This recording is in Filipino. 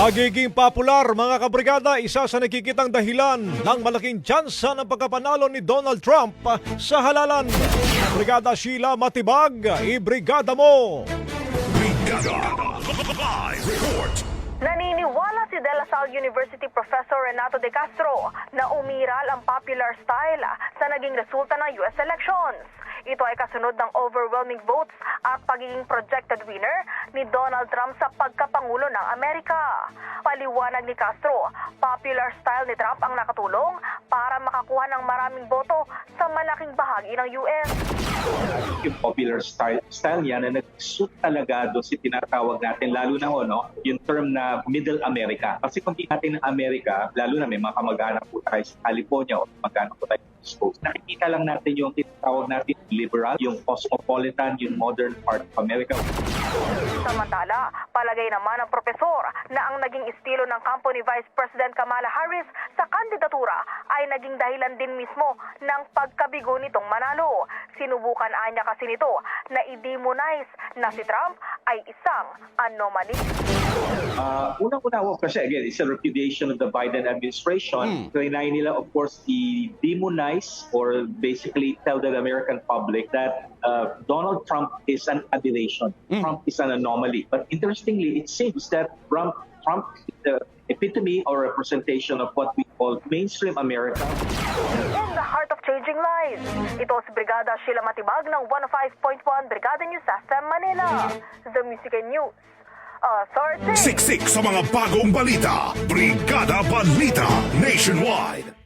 Pagiging popular mga kabrigada, isa sa nakikitang dahilan ng malaking tsansa ng pagkapanalo ni Donald Trump sa halalan. Brigada Sheila Matibag, ibrigada mo! Brigada. Live report. Naniniwala si De La Salle University Professor Renato De Castro na umiral ang popular style sa naging resulta ng US elections. Ito ay kasunod ng overwhelming votes at pagiging projected winner ni Donald Trump sa pagkapangulo ng Amerika. Paliwanag ni Castro, popular style ni Trump ang nakatulong para makakuha ng maraming boto sa malaking bahagi ng US. yung popular style, style niya na nag-suit talaga doon si tinatawag natin, lalo na ho, no, yung term na Middle America. Kasi kung natin ng Amerika, lalo na may mga kamag-anak po tayo sa California o kamag-anak po tayo sa East Coast, nakikita lang natin yung tinatawag natin liberal, yung cosmopolitan, yung modern part of America. Samantala, palagay naman ng profesor na ang naging estilo ng kampo ni Vice President Kamala Harris sa kandidatura ay naging dahilan din mismo ng pagkabigo nitong manalo. Sinubukan anya kasi nito na i-demonize na si Trump ay isang anomaly. Uh, unang-una ho, kasi again, it's a repudiation of the Biden administration. Kailangan nila, of course, i-demonize or basically tell the American public that uh, Donald Trump is an aberration. Trump is an anomaly. But interestingly, it seems that Trump, Trump is the epitome or representation of what we call mainstream America. In the heart changing lives, ito si Brigada Sheila Matibag ng 105.1 Brigada News System Manila. The Music and News Authority. Siksik sa mga bagong balita. Brigada Balita Nationwide.